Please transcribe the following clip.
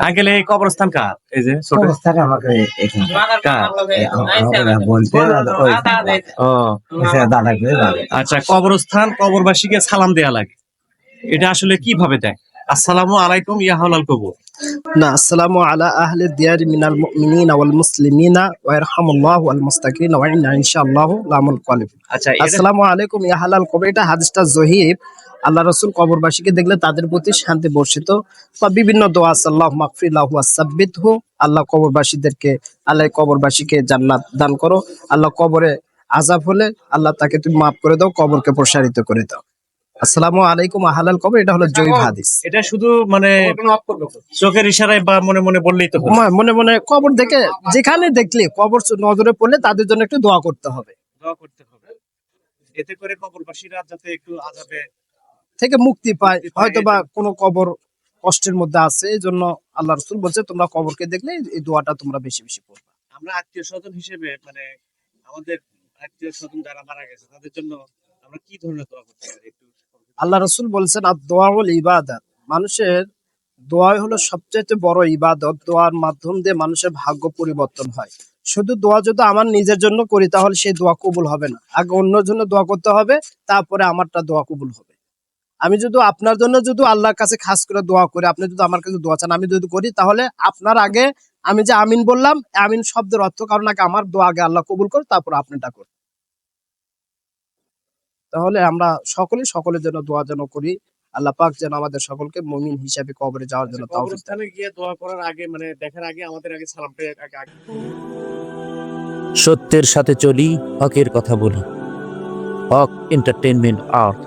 Uncle এই কবরস্থান কার? এই যে ছোট অবস্থাটা আমাকে এখানে। দাদা আচ্ছা কবরস্থান কবরবাসীকে সালাম দেয়া লাগে। এটা আসলে কীভাবে দেয়? আসসালামু আলাইকুম ইয়া কবুর। না আসসালামু আলা আহলি দিয়ারি মিনাল মুমিনিনা ওয়াল মুসলিমিনা ওয়া ইয়ারহামুল্লাহু মুস্তাকিন ওয়া ইন্না ইনশাআল্লাহু লামুল কালিব আচ্ছা আসসালামু আলাইকুম ইয়া হালাল কবর। এটা হাদিসটা জহিব আল্লাহ রাসূল কবরবাসীকে দেখলে তাদের প্রতি শান্তি বর্ষিত। বা বিভিন্ন দোয়া আল্লাহ মাগফিরাহু ওয়াসাব্বিতহু আল্লাহ কবরবাসীদেরকে আল্লাহ কবরবাসীকে জান্নাত দান করো। আল্লাহ কবরে আযাব হলে আল্লাহ তাকে তুমি মাফ করে দাও কবরকে প্রসারিত করে দাও। আসসালামু আলাইকুম আহালাল কবর এটা হলো জয়ীব হাদিস। এটা শুধু মানে চোখের ইশারায় বা মনে মনে বললেই তো মনে- মনে মনে কবর দেখে যেখানে দেখলে কবর নজরে পড়লে তাদের জন্য একটু দোয়া করতে হবে। দোয়া করতে হবে। এতে করে কবরবাসীরা যাতে একটু আযাবে থেকে মুক্তি পায়। হয়তো বা কোনো কবর কষ্টের মধ্যে আছে এই জন্য আল্লাহ রসুল বলছে তোমরা কবরকে দেখলে এই দোয়াটা তোমরা বেশি বেশি করবে আমরা আত্মীয় স্বজন হিসেবে মানে আমাদের আত্মীয় স্বজন যারা মারা গেছে তাদের জন্য আমরা কি ধরনের দোয়া করতে পারি? একটু আল্লাহ রসুল বলছেন, আর দোয়া হল ইবাদত। মানুষের দোয়াই হলো সবচেয়ে বড় ইবাদত। দোয়ার মাধ্যম দিয়ে মানুষের ভাগ্য পরিবর্তন হয়। শুধু দোয়া যদি আমার নিজের জন্য করি, তাহলে সেই দোয়া কবুল হবে না। আগে অন্যের জন্য দোয়া করতে হবে, তারপরে আমারটা দোয়া কবুল হবে। আমি যদি আপনার জন্য যদি আল্লাহর কাছে খাস করে দোয়া করি, আপনি যদি আমার কাছে দোয়া চান, আমি যদি করি, তাহলে আপনার আগে আমি যে আমিন বললাম, আমিন শব্দের অর্থ কারণ আগে আমার দোয়া আগে আল্লাহ কবুল করে তারপর আপনারটা করি তাহলে আমরা সকলে সকলের জন্য দোয়া যেন করি। আল্লাহ পাক যেন আমাদের সকলকে মমিন হিসাবে কবরে যাওয়ার জন্য তাও স্থানে গিয়ে দোয়া করার আগে মানে দেখার আগে আমাদের আগে সালাম আগে আগে সত্যের সাথে চলি হকের কথা বলি। হক এন্টারটেইনমেন্ট আর্ট